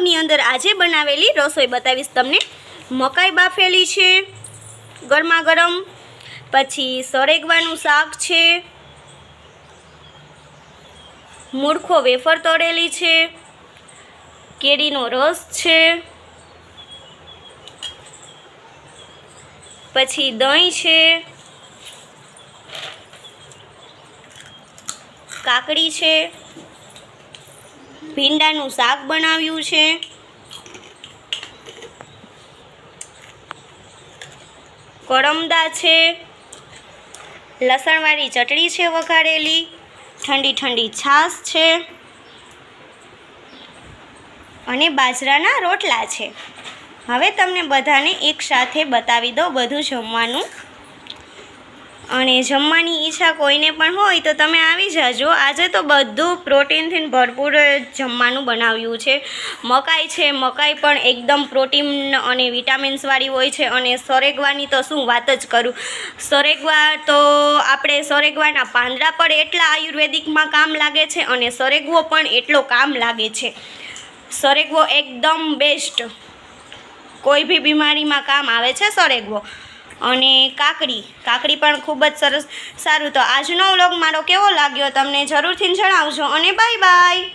વ્લોગની અંદર આજે બનાવેલી રસોઈ બતાવીશ તમને. મકાઈ બાફેલી છે ગરમા ગરમ પછી સરેગવાનું શાક છે, મૂળખો વેફર તળેલી છે, કેરીનો રસ છે, પછી દહીં છે, કાકડી છે ભીંડાનું શાક બનાવ્યું છે. કરમદા છે. લસણવાળી ચટણી છે વઘારેલી. ઠંડી ઠંડી છાશ છે. અને બાજરાના રોટલા છે. હવે તમને બધાને એકસાથે બતાવી દો બધું જમવાનું. અને જમવાની ઈચ્છા કોઈને પણ હોય તો તમે આવી જાજો. આજે તો બધું પ્રોટીનથી ભરપૂર જમવાનું બનાવ્યું છે. મકાઈ છે, મકાઈ પણ એકદમ પ્રોટીન અને વિટામિન્સવાળી હોય છે અને સરેગવાની તો શું વાત જ કરું. સરેગવા તો આપણે સરેગવાના પાંદડા પણ એટલા આયુર્વેદિકમાં કામ લાગે છે અને સરેગવો પણ એટલો કામ લાગે છે. સરેગવો એકદમ બેસ્ટ કોઈ બી બીમારીમાં કામ આવે છે સરેગવો. અને કાકડી. કાકડી પણ ખૂબ જ સરસ સારું. તો આજનો વ્લોગ મારો કેવો લાગ્યો? તમને જરૂરથી જણાવજો. અને બાય બાય.